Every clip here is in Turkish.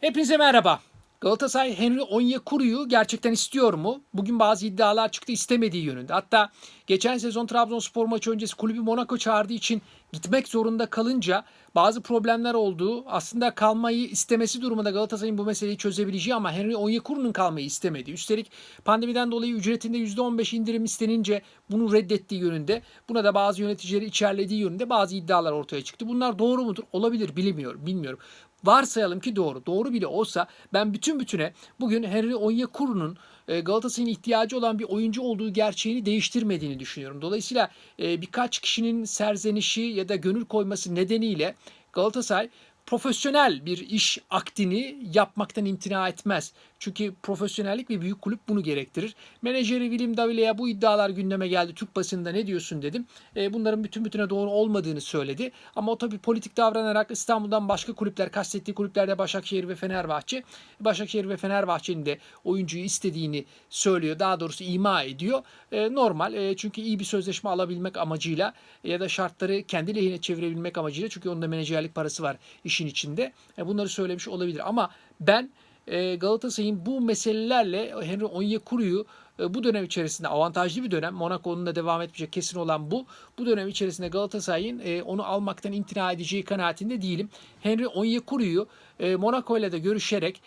Hepinize merhaba. Galatasaray Henry Onyekuru'yu gerçekten istiyor mu? Bugün bazı iddialar çıktı istemediği yönünde. Hatta geçen sezon Trabzonspor maçı öncesi kulübü Monaco çağırdığı için gitmek zorunda kalınca bazı problemler olduğu aslında kalmayı istemesi durumunda Galatasaray'ın bu meseleyi çözebileceği ama Henry Onyekuru'nun kalmayı istemedi. Üstelik pandemiden dolayı ücretinde %15 indirim istenince bunu reddettiği yönünde buna da bazı yöneticileri içerlediği yönünde bazı iddialar ortaya çıktı. Bunlar doğru mudur? Olabilir bilmiyorum. Bilmiyorum. Varsayalım ki doğru. Doğru bile olsa ben bütün bütüne bugün Henry Onyekuru'nun e, Galatasaray'ın ihtiyacı olan bir oyuncu olduğu gerçeğini değiştirmediğini düşünüyorum. Dolayısıyla e, birkaç kişinin serzenişi ya da gönül koyması nedeniyle Galatasaray profesyonel bir iş akdini yapmaktan imtina etmez. Çünkü profesyonellik ve büyük kulüp bunu gerektirir. Menajeri William Davile'ye bu iddialar gündeme geldi. Türk basında ne diyorsun dedim. E, bunların bütün bütüne doğru olmadığını söyledi. Ama o tabii politik davranarak İstanbul'dan başka kulüpler, kastettiği kulüplerde Başakşehir ve Fenerbahçe. Başakşehir ve Fenerbahçe'nin de oyuncuyu istediğini söylüyor. Daha doğrusu ima ediyor. E, normal. E, çünkü iyi bir sözleşme alabilmek amacıyla ya da şartları kendi lehine çevirebilmek amacıyla. Çünkü onun da menajerlik parası var işin içinde. E, bunları söylemiş olabilir. Ama ben e, Galatasaray'ın bu meselelerle Henry Onyekuru'yu e, bu dönem içerisinde avantajlı bir dönem. Monaco'nun da devam etmeyecek kesin olan bu. Bu dönem içerisinde Galatasaray'ın e, onu almaktan imtina edeceği kanaatinde değilim. Henry Onyekuru'yu e, Monaco ile de görüşerek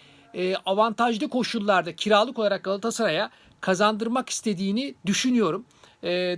avantajlı koşullarda kiralık olarak Galatasaray'a kazandırmak istediğini düşünüyorum.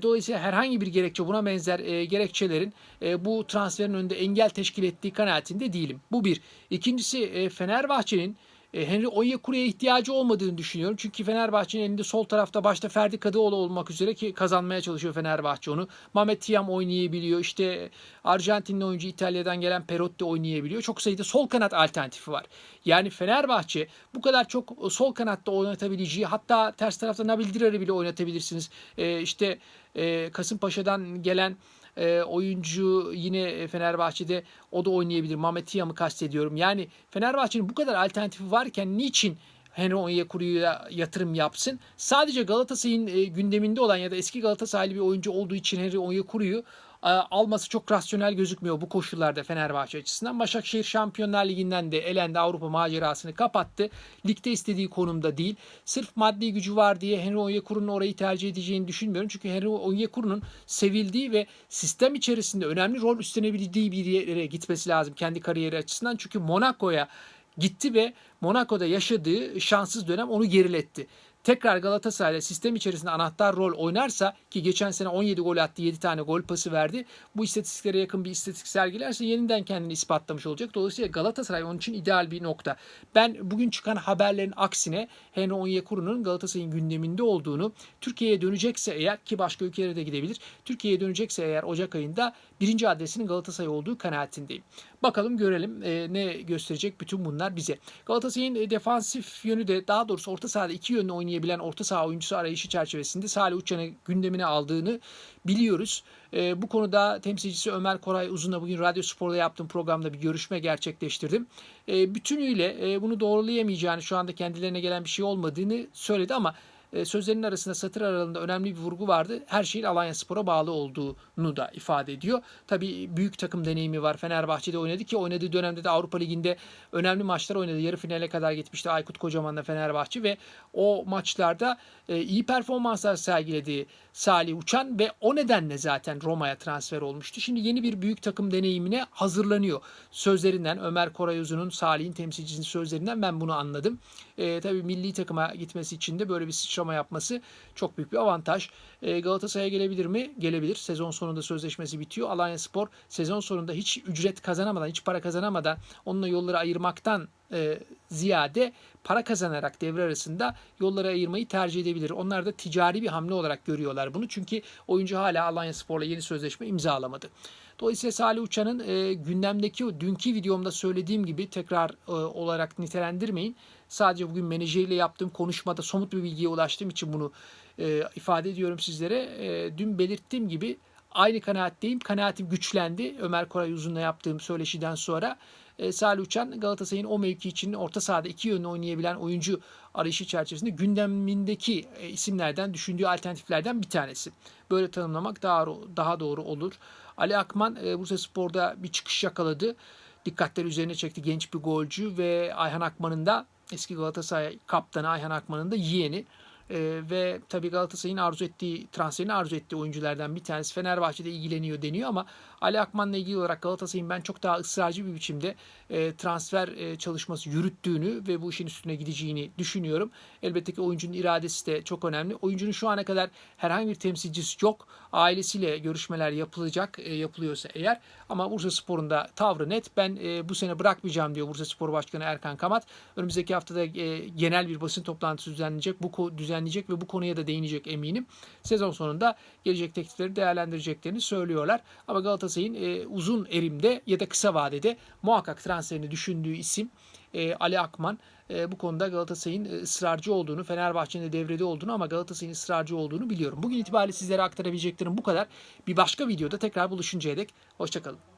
dolayısıyla herhangi bir gerekçe buna benzer gerekçelerin bu transferin önünde engel teşkil ettiği kanaatinde değilim. Bu bir. İkincisi Fenerbahçe'nin Henry Onyekuru'ya ihtiyacı olmadığını düşünüyorum. Çünkü Fenerbahçe'nin elinde sol tarafta başta Ferdi Kadıoğlu olmak üzere ki kazanmaya çalışıyor Fenerbahçe onu. Mehmet Tiam oynayabiliyor. İşte Arjantinli oyuncu İtalya'dan gelen Perotti oynayabiliyor. Çok sayıda sol kanat alternatifi var. Yani Fenerbahçe bu kadar çok sol kanatta oynatabileceği hatta ters tarafta Nabil Dirar'ı bile oynatabilirsiniz. E, işte e, Kasımpaşa'dan gelen e, oyuncu yine Fenerbahçe'de o da oynayabilir. Mehmet Tiyam'ı kastediyorum. Yani Fenerbahçe'nin bu kadar alternatifi varken niçin Henry Onyekuru'ya yatırım yapsın? Sadece Galatasaray'ın e, gündeminde olan ya da eski Galatasaraylı bir oyuncu olduğu için Henry Onyekuru'yu e, alması çok rasyonel gözükmüyor bu koşullarda Fenerbahçe açısından. Başakşehir Şampiyonlar Ligi'nden de elendi Avrupa macerasını kapattı. Ligde istediği konumda değil. Sırf maddi gücü var diye Henry Onyekuru'nun orayı tercih edeceğini düşünmüyorum. Çünkü Henry Onyekuru'nun sevildiği ve sistem içerisinde önemli rol üstlenebildiği bir yere gitmesi lazım kendi kariyeri açısından. Çünkü Monaco'ya gitti ve Monaco'da yaşadığı şanssız dönem onu geriletti tekrar Galatasaray'la sistem içerisinde anahtar rol oynarsa ki geçen sene 17 gol attı 7 tane gol pası verdi. Bu istatistiklere yakın bir istatistik sergilerse yeniden kendini ispatlamış olacak. Dolayısıyla Galatasaray onun için ideal bir nokta. Ben bugün çıkan haberlerin aksine Henry Onyekuru'nun Galatasaray'ın gündeminde olduğunu Türkiye'ye dönecekse eğer ki başka ülkelere de gidebilir. Türkiye'ye dönecekse eğer Ocak ayında birinci adresinin Galatasaray olduğu kanaatindeyim. Bakalım görelim e, ne gösterecek bütün bunlar bize. Galatasaray'ın e, defansif yönü de daha doğrusu orta sahada iki yönlü oynayabilen orta saha oyuncusu arayışı çerçevesinde Salih Uçan'ı gündemine aldığını biliyoruz. E, bu konuda temsilcisi Ömer Koray Uzun'la bugün Radyo Spor'da yaptığım programda bir görüşme gerçekleştirdim. E, bütünüyle e, bunu doğrulayamayacağını şu anda kendilerine gelen bir şey olmadığını söyledi ama e, sözlerinin arasında satır aralığında önemli bir vurgu vardı. Her şeyin Alanya Spor'a bağlı olduğunu da ifade ediyor. Tabii büyük takım deneyimi var. Fenerbahçe'de oynadı ki oynadığı dönemde de Avrupa Ligi'nde önemli maçlar oynadı. Yarı finale kadar gitmişti Aykut Kocaman'la Fenerbahçe ve o maçlarda e, iyi performanslar sergiledi Salih Uçan ve o nedenle zaten Roma'ya transfer olmuştu. Şimdi yeni bir büyük takım deneyimine hazırlanıyor. Sözlerinden Ömer Koray Uzun'un Salih'in temsilcisinin sözlerinden ben bunu anladım. E, tabii milli takıma gitmesi için de böyle bir sıçrama yapması çok büyük bir avantaj. E, Galatasaray'a gelebilir mi? Gelebilir. Sezon sonunda sözleşmesi bitiyor. Alanya Spor sezon sonunda hiç ücret kazanamadan, hiç para kazanamadan onunla yolları ayırmaktan e, ziyade para kazanarak devre arasında yolları ayırmayı tercih edebilir. Onlar da ticari bir hamle olarak görüyorlar bunu. Çünkü oyuncu hala Alanya Spor'la yeni sözleşme imzalamadı. Dolayısıyla Salih Uçan'ın e, gündemdeki dünkü videomda söylediğim gibi tekrar e, olarak nitelendirmeyin. Sadece bugün menajeriyle yaptığım konuşmada somut bir bilgiye ulaştığım için bunu e, ifade ediyorum sizlere. E, dün belirttiğim gibi aynı kanaatteyim. Kanaatim güçlendi. Ömer Koray Uzun'la yaptığım söyleşiden sonra. E, Salih Uçan Galatasaray'ın o mevki için orta sahada iki yönlü oynayabilen oyuncu arayışı çerçevesinde gündemindeki e, isimlerden düşündüğü alternatiflerden bir tanesi. Böyle tanımlamak daha daha doğru olur. Ali Akman e, Bursa Spor'da bir çıkış yakaladı. dikkatleri üzerine çekti genç bir golcü ve Ayhan Akman'ın da eski Galatasaray kaptanı Ayhan Akman'ın da yeğeni. Ee, ve tabii Galatasaray'ın arzu ettiği, transferini arzu ettiği oyunculardan bir tanesi Fenerbahçe'de ilgileniyor deniyor ama Ali Akman'la ilgili olarak Galatasaray'ın ben çok daha ısrarcı bir biçimde e, transfer e, çalışması yürüttüğünü ve bu işin üstüne gideceğini düşünüyorum. Elbette ki oyuncunun iradesi de çok önemli. Oyuncunun şu ana kadar herhangi bir temsilcisi yok. Ailesiyle görüşmeler yapılacak, e, yapılıyorsa eğer. Ama Bursa Spor'un da tavrı net. Ben e, bu sene bırakmayacağım diyor Bursa Spor Başkanı Erkan Kamat. Önümüzdeki haftada e, genel bir basın toplantısı düzenlenecek. Bu ko- düzenleyecek ve bu konuya da değinecek eminim. Sezon sonunda gelecek teklifleri değerlendireceklerini söylüyorlar. Ama Galatasaray'ın e, uzun erimde ya da kısa vadede muhakkak transferini düşündüğü isim e, Ali Akman. E, bu konuda Galatasaray'ın e, ısrarcı olduğunu, Fenerbahçe'nin de devrede olduğunu ama Galatasaray'ın ısrarcı olduğunu biliyorum. Bugün itibariyle sizlere aktarabileceklerim bu kadar. Bir başka videoda tekrar buluşuncaya dek hoşçakalın.